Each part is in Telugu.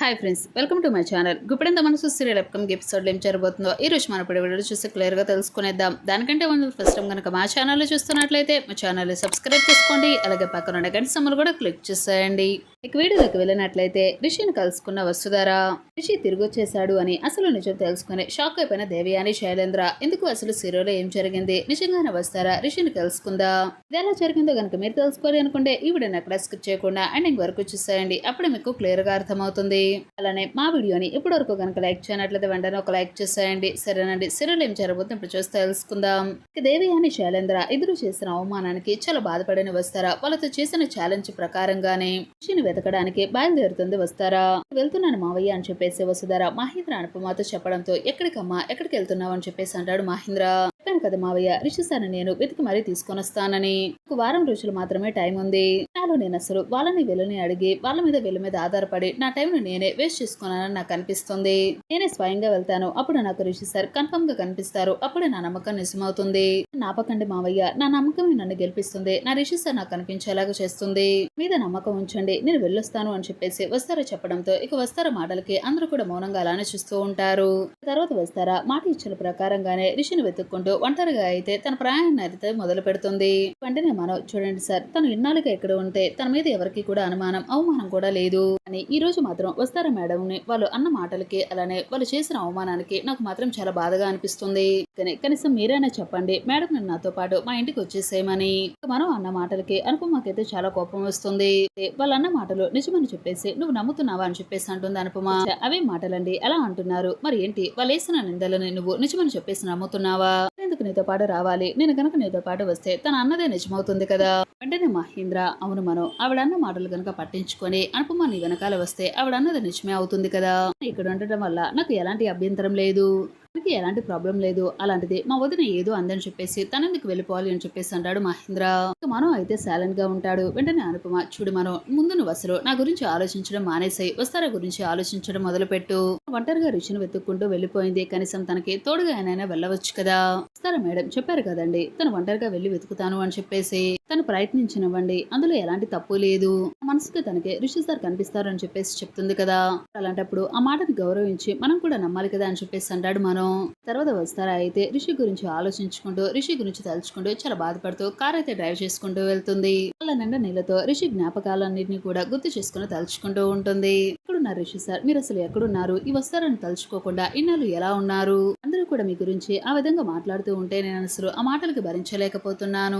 Hi friends welcome to my channel Guppedantha Manasu serial upcoming ఎపిసోడ్లో ఏం జరగబోతుందో ఈ రోజు మన ఇప్పుడు వీడియో చూసి క్లియర్గా తెలుసుకునేద్దాం. దానికంటే ముందు ఫస్ట్ టైం కనుక మా ఛానల్లో చూస్తున్నట్లయితే మా ఛానల్ సబ్స్క్రైబ్ చేసుకోండి. అలాగే పక్కన ఉన్న గంట సమ్మలు కూడా క్లిక్ చేసేయండి. ఇక వీడియోలోకి వెళ్ళినట్లయితే రిషిని కలుసుకున్న వసుధార. రిషి తిరిగి వచ్చేసాడు అని అసలు నిజం తెలుసుకుని షాక్ అయిపోయిన దేవయాని శైలేంద్ర. ఎందుకు అసలు సీరియల్లో ఏం జరిగింది? నిజంగానే వస్తారా? రిషిని కలుసుకుందా? ఇది ఎలా జరిగిందో కనుక మీరు తెలుసుకోవాలి అనుకుంటే ఈ వీడియోని ఎక్కడ స్కిప్ చేయకుండా ఎండింగ్ వరకు చూసేయండి. అప్పుడు మీకు క్లియర్గా అలానే మా వీడియోని ఇప్పటివరకు కనుక లైక్ చేయనట్లయితే వెంటనే ఒక లైక్ చేసేయండి. సరేనండి. సీరియల్ ఏం జరగబోతుంది ఇప్పుడు చూసి తెలుసుకుందాం. దేవి అని శైలేంద్ర ఇద్దరు చేసిన అవమానానికి చాలా బాధపడిన వస్తారా? వాళ్ళతో చేసిన ఛాలెంజ్ ప్రకారంగానే రిషిని వెతకడానికి బయలుదేరుతుంది వస్తారా? వెళ్తున్నాను మావయ్య అని చెప్పేసి వసుధార మహేంద్ర అనుపమాతో చెప్పడంతో ఎక్కడికమ్మా? ఎక్కడికి వెళ్తున్నావు అని చెప్పేసి అంటాడు మహేంద్ర. చెప్పాను కదా మావయ్య రిషి నేను వెతికి మరీ తీసుకొని వస్తానని ఒక వారం రోజులు మాత్రమే టైం ఉంది. నాలో నేను అసలు వాళ్ళని వీళ్ళని అడిగి వాళ్ళ మీద వీళ్ళ మీద ఆధారపడి నా టైంను నేనే వేస్ట్ చేసుకున్నానని నాకు అనిపిస్తుంది. నేనే స్వయంగా వెళ్తాను. అప్పుడు నాకు రిషి సార్ కన్ఫర్మ్గా కనిపిస్తారు. అప్పుడే నా నమ్మకం నిజమవుతుంది. నాపకండి మావయ్య నా నమ్మకమే నన్ను గెలిపిస్తుంది. నా రిషి సార్ నాకు కనిపించేలాగా చేస్తుంది. మీద నమ్మకం ఉంచండి. నేను వెళ్ళొస్తాను అని చెప్పేసి వస్తారా చెప్పడంతో ఇక వస్తారా మాటలకి అందరూ కూడా మౌనంగా అలానే చూస్తూ ఉంటారు. తర్వాత వస్తారా? మాట ఇచ్చిన ప్రకారంగానే రిషిని వెతుక్కుంటూ ఒంటరిగా అయితే తన ప్రయాణాన్ని అయితే మొదలు పెడుతుంది. వెంటనే మనం చూడండి సార్ తను ఇన్నాళ్ళుగా ఎక్కడ ఉంటే తన మీద ఎవరికి కూడా అనుమానం అవమానం కూడా లేదు. అని ఈ రోజు మాత్రం వస్తారా మేడం ని వాళ్ళు అన్న మాటలకి అలానే వాళ్ళు చేసిన అవమానానికి నాకు మాత్రం చాలా బాధగా అనిపిస్తుంది. కానీ కనీసం మీరైనా చెప్పండి మేడం నేను నాతో పాటు మా ఇంటికి వచ్చేసేయమని. మనం అన్న మాటలకి అనుపమకైతే చాలా కోపం వస్తుంది. వాళ్ళ అన్న మాటలు నిజమని చెప్పేసి నువ్వు నమ్ముతున్నావా? అని చెప్పేసి అంటుంది అనుపమ. అవే మాటలండి. ఎలా అంటున్నారు? మరి ఏంటి? వాళ్ళు వేసిన నిందలని నువ్వు నిజమని చెప్పేసి నమ్ముతున్నావా? ఎందుకు నీతో పాటు రావాలి? నేను గనక నీతో పాటు వస్తే తన అన్నదే నిజమవుతుంది కదా? వెంటనే మహేంద్ర అవును మనం ఆవిడన్న మాటలు గనక పట్టించుకొని అనుపమ నీ వెనకాల వస్తే ఆవిడన్నది నిజమే అవుతుంది కదా? ఇక్కడ ఉండటం వల్ల నాకు ఎలాంటి అభ్యంతరం లేదు. నాకు ఎలాంటి ప్రాబ్లం లేదు అలాంటిది. మా వదిన ఏదో అందని చెప్పేసి తనెందుకు వెళ్ళిపోవాలి అని చెప్పేసి అంటాడు మహేంద్ర. మనం అయితే సైలెంట్గా ఉంటాడు. వెంటనే అనుపమ చూడు మనం ముందు నువ్వు అసలు నా గురించి ఆలోచించడం మానేసాయి. వస్తారా గురించి ఆలోచించడం మొదలుపెట్టు. ఒంటరిగా రుచిని వెతుక్కుంటూ వెళ్ళిపోయింది. కనీసం తనకి తోడుగా ఆయనైనా వెళ్ళవచ్చు కదా. వస్తారా మేడం? చెప్పారు కదండి. తను ఒంటరిగా వెళ్ళి వెతుకుతాను అని చెప్పేసి తను ప్రయత్నించినవ్వండి. అందులో ఎలాంటి తప్పు లేదు. మనసుకి తనకి రిషి సార్ కనిపిస్తారు అని చెప్పేసి చెప్తుంది కదా. అలాంటప్పుడు ఆ మాటని గౌరవించి మనం కూడా నమ్మాలి కదా అని చెప్పేసి అంటాడు మనం. తర్వాత వస్తారా అయితే? రిషి గురించి ఆలోచించుకుంటూ రిషి గురించి తలుచుకుంటూ చాలా బాధపడుతూ కార్ అయితే డ్రైవ్ చేసుకుంటూ వెళ్తుంది. వాళ్ళ నిండా నీళ్ళతో రిషి జ్ఞాపకాలన్నింటినీ కూడా గుర్తు చేసుకుని తలుచుకుంటూ ఉంటుంది. ఎక్కడున్నారు రిషి సార్? మీరు అసలు ఎక్కడున్నారు? ఈ వస్తారని తలుచుకోకుండా ఇన్నాళ్ళు ఎలా ఉన్నారు? అందరూ కూడా మీ గురించి ఆ విధంగా మాట్లాడుతూ ఉంటే నేను అసలు ఆ మాటలకి భరించలేకపోతున్నాను.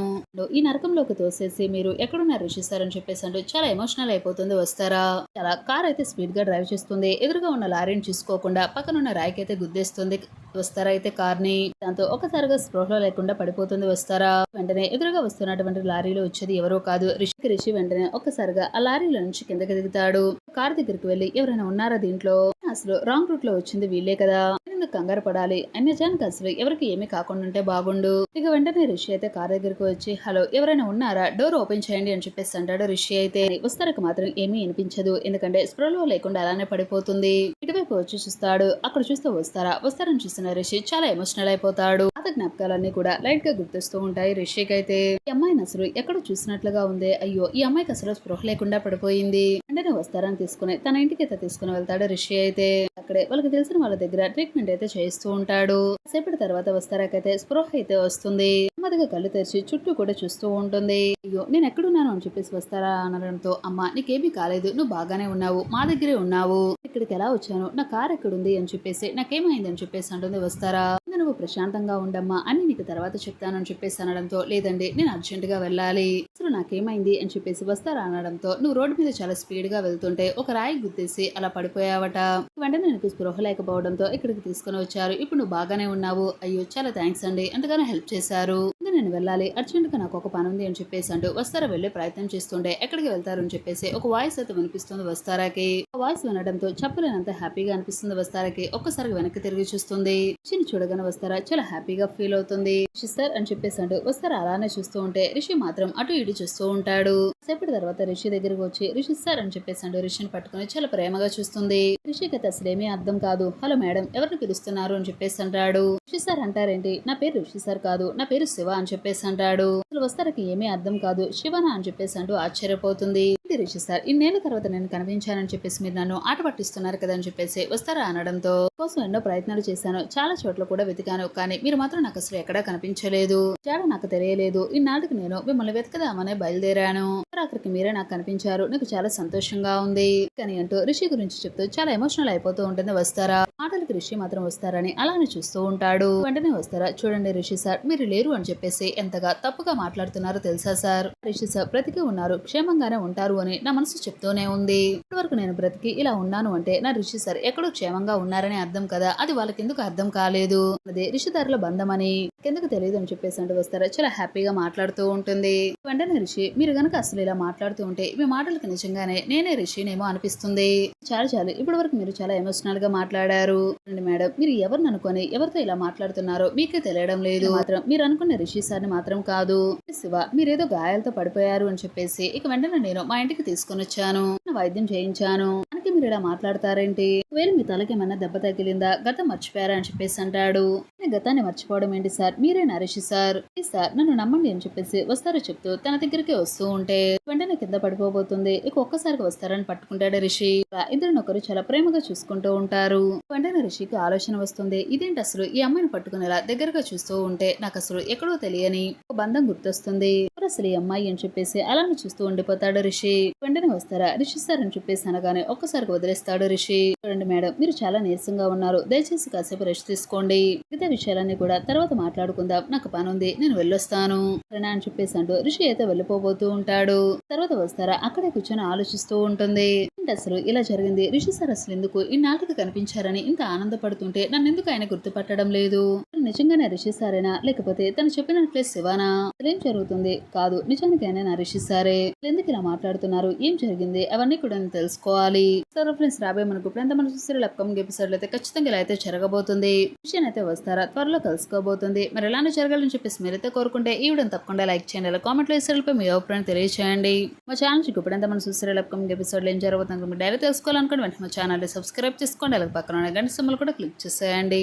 ఈ నరకంలోకి తోసేసి మీరు ఎక్కడున్నారు రిషిస్తారని అని చెప్పేసి అంటూ చాలా ఎమోషనల్ అయిపోతుంది. వస్తారా? చాలా కార్ అయితే స్పీడ్గా డ్రైవ్ చేస్తుంది. ఎదురుగా ఉన్న లారీని చూసుకోకుండా పక్కనున్న రాయికి అయితే గుద్దేస్తుంది. వస్తారా అయితే కార్ని దాంతో ఒకసారిగా స్పృహలో లేకుండా పడిపోతుంది. వస్తారా? వెంటనే ఎదురుగా వస్తున్నటువంటి లారీలో వచ్చేది ఎవరో కాదు. రిషికి రిషి వెంటనే ఒక్కసారిగా ఆ లారీలో నుంచి కిందకి దిగుతాడు. కార్ దగ్గరికి వెళ్ళి ఎవరైనా ఉన్నారా దీంట్లో? అసలు రాంగ్ రూట్లో వచ్చింది వీళ్ళే కదా. ఎందుకు కంగారు పడాలి? అన్యజానికి అసలు ఎవరికి ఏమీ కాకుండా ఉంటే బాగుండు. ఇక వెంటనే రిషి అయితే కార్ దగ్గరికి వచ్చి హలో ఎవరైనా ఉన్నారా? డోర్ ఓపెన్ చేయండి అని చెప్పేసి అంటాడు రిషి అయితే. వస్తారకు మాత్రం ఏమీ అనిపించదు ఎందుకంటే స్ప్రోలో లేకుండా అలానే పడిపోతుంది. ఇటువైపు వచ్చి చూస్తాడు. అక్కడ చూస్తే వస్తారా? వస్తారని చూస్తున్న రిషి చాలా ఎమోషనల్ అయిపోతాడు. పాత జ్ఞాపకాలన్నీ కూడా లైట్గా గుర్తిస్తూ ఉంటాయి రిషికి అయితే ఈ అమ్మాయిని అసలు ఎక్కడ చూసినట్లుగా ఉంది? అయ్యో ఈ అమ్మాయికి అసలు స్పృహ లేకుండా పడిపోయింది. వెంటనే వస్తారని తీసుకుని తన ఇంటికి అయితే తీసుకుని వెళ్తాడు రిషి అయితే. అక్కడే వాళ్ళకి తెలిసిన వాళ్ళ దగ్గర ట్రీట్మెంట్ అయితే చేస్తూ ఉంటాడు. సేపటి తర్వాత వస్తారాకైతే స్పృహ అయితే వస్తుంది. నెమ్మదిగా కళ్ళు తెరిచి చుట్టూ కూడా చూస్తూ ఉంటుంది. అయ్యో నేను ఎక్కడున్నాను? అని చెప్పేసి వస్తారా అనడంతో అమ్మ నీకేమీ కాలేదు. నువ్వు బాగానే ఉన్నావు. మా దగ్గరే ఉన్నావు. ఇక్కడికి ఎలా వచ్చాను? నా కార్ ఎక్కడుంది? అని చెప్పేసి నాకేమైంది? అని చెప్పేసి అంటుంది వస్తారా. నువ్వు ప్రశాంతంగా ఉండమ్మా అని నీకు తర్వాత చెప్తాను అని చెప్పేసి అనడంతో లేదండి నేను అర్జెంట్గా వెళ్ళాలి. అసలు నాకేమైంది అని చెప్పేసి వస్తారా అనడంతో నువ్వు రోడ్డు మీద చాలా స్పీడ్గా వెళ్తుంటే ఒక రాయి గుద్దేసి అలా పడిపోయావట. వెంటనే నీకు స్పృహ లేకపోవడంతో ఇక్కడికి తీసుకుని వచ్చారు. ఇప్పుడు నువ్వు బాగానే ఉన్నావు. అయ్యో చాలా థ్యాంక్స్ అండి. ఎంతగానో హెల్ప్ చేశారు. ఇంకా నేను వెళ్ళాలి. అర్జెంట్గా నాకు ఒక పని ఉంది అని చెప్పేసి అంటూ వస్తారా వెళ్ళే ప్రయత్నం చేస్తుండే ఎక్కడికి వెళ్తారు అని చెప్పేసి ఒక వాయిస్ అయితే వినిపిస్తుంది వస్తారాకి ఆ వాయిస్ వినడంతో చెప్పలేనంత హ్యాపీగా అనిపిస్తుంది వస్తారాకి ఒక్కసారి వెనక్కి తిరిగి చూస్తుంది. చిన్న చూడగానే వస్తారా చాలా హ్యాపీగా ఫీల్ అవుతుంది. రిషి సార్ అని చెప్పేసి అంటూ వస్తారా. అలానే చూస్తూ ఉంటే రిషి మాత్రం అటు ఇటు చూస్తూ ఉంటాడు. సేపటి తర్వాత రిషి దగ్గరికి వచ్చి రిషి సార్ అని చెప్పేసి అంటూ రిషిని పట్టుకుని చాలా ప్రేమగా చూస్తుంది. రిషికి అసలేమీ అర్థం కాదు. హలో మేడం ఎవరిని పిలుస్తున్నారు? అని చెప్పేసి అంటాడు. రిషి సార్ అంటారేంటి? నా పేరు రిషి సార్ కాదు. నా పేరు శివ అని చెప్పేసి అంటాడు. అసలు వస్తారకి ఏమీ అర్థం కాదు. శివనా అని చెప్పేసి అంటూ ఆశ్చర్యపోతుంది. ఇది రిషి సార్ ఇన్నేళ్ళ తర్వాత నేను కనిపించానని చెప్పేసి మీరు నన్ను ఆట పట్టిస్తున్నారు కదా అని చెప్పేసి వస్తారా అనడంతో కోసం ఎన్నో ప్రయత్నాలు చేశాను. చాలా చోట్ల కూడా వెతికాను. కానీ మీరు మాత్రం నాకు అసలు ఎక్కడా కనిపించలేదు. చాలా నాకు తెలియలేదు. ఇన్నాళ్ళకి నేను మిమ్మల్ని వెతకదామనే బయలుదేరాను. అక్కడికి మీరే నాకు కనిపించారు. నాకు చాలా సంతోషంగా ఉంది. కానీ అంటూ రిషి గురించి చెప్తూ చాలా ఎమోషనల్ అయిపోతూ ఉంటుంది. వస్తారా? ఆటలకి రిషి మాత్రం వస్తారని అలానే చూస్తూ ఉంటాడు. వెంటనే వస్తారా? చూడండి రిషి సార్ మీరు లేరు అని చెప్పేసి ఎంతగా తప్పుగా మాట్లాడుతున్నారో తెలుసా సార్? రిషి సార్ బ్రతికి ఉన్నారు క్షేమంగానే ఉంటారు అని నా మనసు చెప్తూనే ఉంది. ఇప్పటివరకు నేను బ్రతికి ఇలా ఉన్నాను అంటే నా రిషి సార్ ఎక్కడో క్షేమంగా ఉన్నారని అర్థం కదా అది వాళ్ళకి ఎందుకు అర్థం కాలేదు? అదే రిషిదారుల బంధం అని ఎందుకు తెలియదు అని చెప్పేసి అంటూ వస్తారా? చాలా హ్యాపీగా మాట్లాడుతూ ఉంటుంది. వెంటనే రిషి మీరు గనక అసలు ఇలా మాట్లాడుతూ ఉంటే మీ మాటలకు నిజంగానే నేనే రిషినేమో అనిపిస్తుంది. చాలా చాలు ఇప్పటి వరకు మీరు చాలా ఎమోషనల్గా మాట్లాడారు. చూడండి మేడం. మీరు ఎవరిని అనుకొని ఎవరితో ఇలా మాట్లాడుతున్నారో మీకే తెలియడం లేదు. మాత్రం మీరు అనుకున్న రిషి సార్ని మాత్రం కాదు. శివ మీరేదో గాయాలతో పడిపోయారు అని చెప్పేసి ఇక వెంటనే నేను మా ఇంటికి తీసుకొని వచ్చాను. వైద్యం చేయించాను. దానికి మీరు ఇలా మాట్లాడతారేంటి? ఒకవేళ మీ తలకి ఏమన్నా దెబ్బ తగిలిందా? గతం మర్చిపోయారా అని చెప్పేసి అంటాడు. నేను గతాన్ని మర్చిపోవడం ఏంటి సార్? మీరే నరేష్ సార్. సార్ నన్ను నమ్మండి అని చెప్పేసి వస్తారో చెప్తూ తన దగ్గరికి వస్తూ ఉంటే వెంటనే కింద పడిపోబోతుంది. ఇక ఒక్కసారిగా వస్తారని పట్టుకుంటాడు రిషి. ఇలా ఇద్దరిని ఒకరు చాలా ప్రేమగా చూసుకుంటూ ఉంటారు. వెంటనే రిషికి ఆలోచన వస్తుంది. ఇదేంటి అసలు ఈ అమ్మాయిని పట్టుకునేలా దగ్గరగా చూస్తూ ఉంటే నాకు అసలు ఎక్కడో తెలియని ఒక బంధం గుర్తొస్తుంది. అసలు ఈ అమ్మాయి అని చెప్పేసి అలానే చూస్తూ ఉండిపోతాడు రిషి. వెంటనే వస్తారా? రిషి సార్ అని చెప్పేసి అనగానే ఒక్కసారి వదిలేస్తాడు రిషి. చూడండి మేడం మీరు చాలా నీరసంగా ఉన్నారు. దయచేసి కాసేపు రెస్ట్ తీసుకోండి. మిగతా విషయాలన్నీ కూడా తర్వాత మాట్లాడుకుందాం. నాకు పని ఉంది నేను వెళ్ళొస్తాను. సరేనా అని చెప్పేసి అంటూ అయితే వెళ్ళిపోబోతూ ఉంటాడు. తర్వాత వస్తారా? అక్కడే కూర్చొని ఆలోచిస్తూ ఉంటుంది. అసలు ఇలా జరిగింది? రిషి సార్ అసలు ఎందుకు ఇన్నాళ్ళకి కనిపించారని ఇంత ఆనందపడుతుంటే నన్ను ఎందుకు ఆయన గుర్తుపట్టడం లేదు? నిజంగానే రిషి సారేనా? లేకపోతే తను చెప్పినట్లే శివానా? ఏం జరుగుతుంది? కాదు నిజానికి ఆయన నా రిషి సారే? ఎందుకు ఇలా మాట్లాడుతున్నారు? ఏం జరిగింది? అవన్నీ కూడా నేను తెలుసుకోవాలి. సరే ఫ్రెండ్స్ రాబోయే మనకు ఇప్పుడు ఎంత మన సీరియల్ అప్కమింగ్ ఎపిసోడ్ అయితే ఖచ్చితంగా ఇలా అయితే జరగబోతుంది. విషయం అయితే వస్తారా? త్వరలో కలుసుకోబోతుంది మరి ఎలాంటి జరగాలని చెప్పేసి మీరైతే కోరుకుంటే ఈ వీడియోని తప్పకుండా లైక్ చేయండి. అలా కామెంట్లో వేసేపై మీ అభిప్రాయం తెలియచేయండి. మా ఛానల్ ఇప్పుడంతా మనం మన అప్కమింగ్ ఎపిసోడ్లో ఏం జరుగుతుంది మీరు డైరెక్ట్ తెలుసుకోవాలనుకోండి వెంటనే మా ఛానల్ని సబ్స్క్రైబ్ చేసుకోండి. అలాగే పక్కన ఉన్న గంట సమ్మలు కూడా క్లిక్ చేసేయండి.